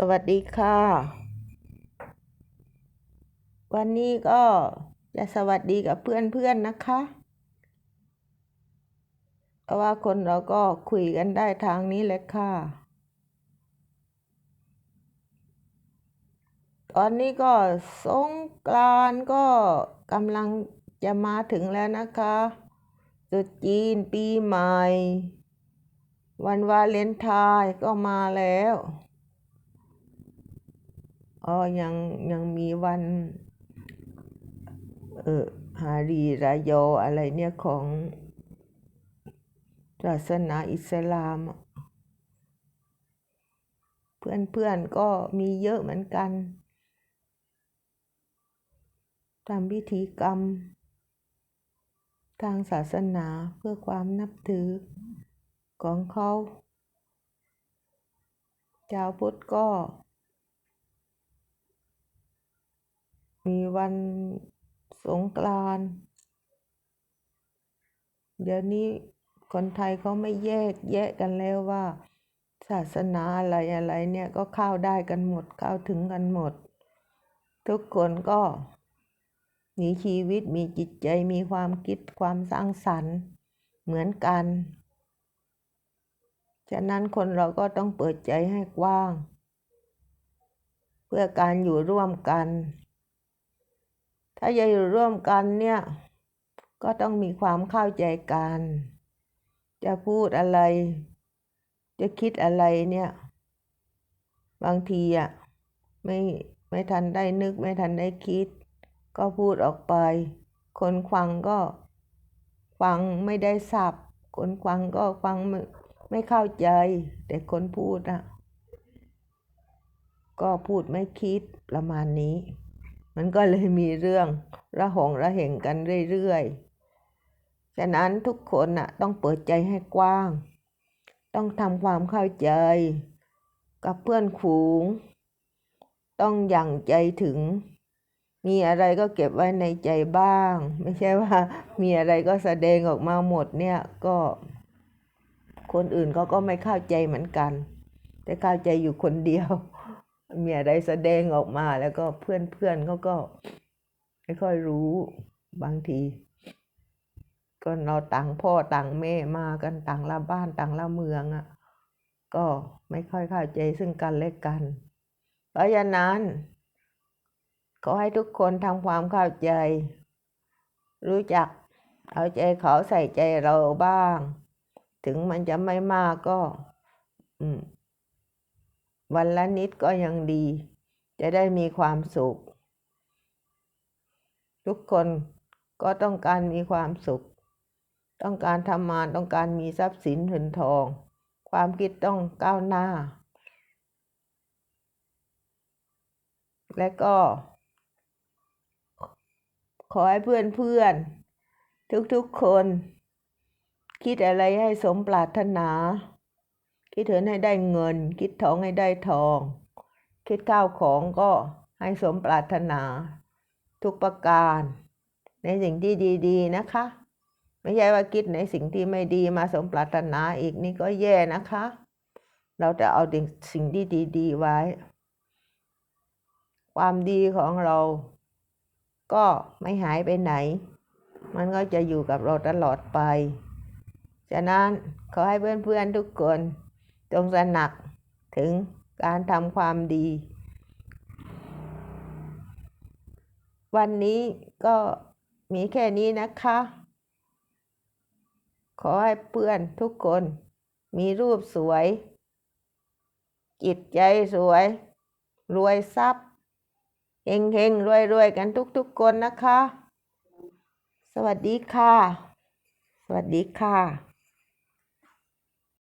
สวัสดีค่ะ วันนี้ก็จะสวัสดีกับเพื่อนๆนะคะ เพราะว่าคนเราก็คุยกันได้ทางนี้แหละค่ะ ตอนนี้ก็สงกรานต์ก็กำลังจะมาถึงแล้วนะคะตรุษจีนปีใหม่ วันวาเลนไทน์ก็มาแล้ว อ๋อยังยังมีวันเออฮารีรายโยอะไรเนี่ยของศาสนาอิสลามอะเพื่อนๆก็มีเยอะเหมือนกันทำพิธีกรรม ทางศาสนาเพื่อความนับถือของเขา ชาวพุทธก็ มีวันสงกรานต์เดี๋ยวนี้คนไทยเขาไม่แยกแยะกันแล้วว่า ศาสนาอะไรอะไรเนี่ยก็เข้าได้กันหมดเข้าถึงกันหมด ทุกคนก็มีชีวิตมีจิตใจมีความคิดความสร้างสรรค์เหมือนกัน ฉะนั้นคนเราก็ต้องเปิดใจให้กว้าง เพื่อการอยู่ร่วมกัน ถ้าจะอยู่ร่วมกันเนี่ย ก็ต้องมีความเข้าใจกัน จะพูดอะไร จะคิดอะไรเนี่ย บางทีอะไม่ไม่ทันได้นึกไม่ทันได้คิด ก็พูดออกไป คนฟังก็ฟังไม่ได้สับคนฟังก็ฟังไม่ไม่เข้าใจ แต่คนพูดอะก็พูดไม่คิดประมาณนี้ มันก็เลยมีเรื่องระหองระเหงกันเรื่อยๆ ฉะนั้นทุกคนน่ะต้องเปิดใจให้กว้าง ต้องทำความเข้าใจ กับเพื่อนฝูง ต้องอย่างใจถึง มีอะไรก็เก็บไว้ในใจบ้าง ไม่ใช่ว่ามีอะไรก็แสดงออกมาหมดเนี่ยก็ คนอื่นเขาก็ไม่เข้าใจเหมือนกัน แต่เข้าใจอยู่คนเดียว มีอะไรแสดงออกมาแล้วก็เพื่อนเพื่อนเขาก็ไม่ค่อยรู้บางที ก็เราต่างพ่อต่างแม่มากันต่างละบ้านต่างละเมืองอะ่ะ ก็ไม่ค่อยเข้าใจซึ่งกันและกัน เพราะฉะนั้นขอให้ทุกคนทำความเข้าใจ รู้จักเอาใจเขาใส่ใจเราบ้าง ถึงมันจะไม่มากก็ อืม วันละนิดก็ยังดี จะได้มีความสุข ทุกคนก็ต้องการมีความสุข ต้องการทำงานต้องการมีทรัพย์สินเงินทอง ความคิดต้องก้าวหน้า และก็ ขอให้เพื่อนเพื่อนทุกๆคน คิดอะไรให้สมปรารถนา คิดเถินให้ได้เงิน คิดทองให้ได้ทอง คิดข้าวของก็ให้สมปรารถนา ทุกประการ ในสิ่งที่ดี ๆ นะคะ ไม่ใช่ว่าคิดในสิ่งที่ไม่ดีมาสมปรารถนาอีกนี่ก็แย่นะคะ เราจะเอาสิ่งที่ดี ๆ ไว้ ความดีของเรา ก็ไม่หายไปไหน มันก็จะอยู่กับเราตลอดไป ฉะนั้นขอให้เพื่อนๆทุกคน จงตระหนักถึงการทำความดี วันนี้ก็มีแค่นี้นะคะ ขอให้เพื่อนทุกคนมีรูปสวย จิตใจสวย รวยทรัพย์เฮงเฮงรวยรวยกันทุกๆคนนะคะ สวัสดีค่ะ สวัสดีค่ะ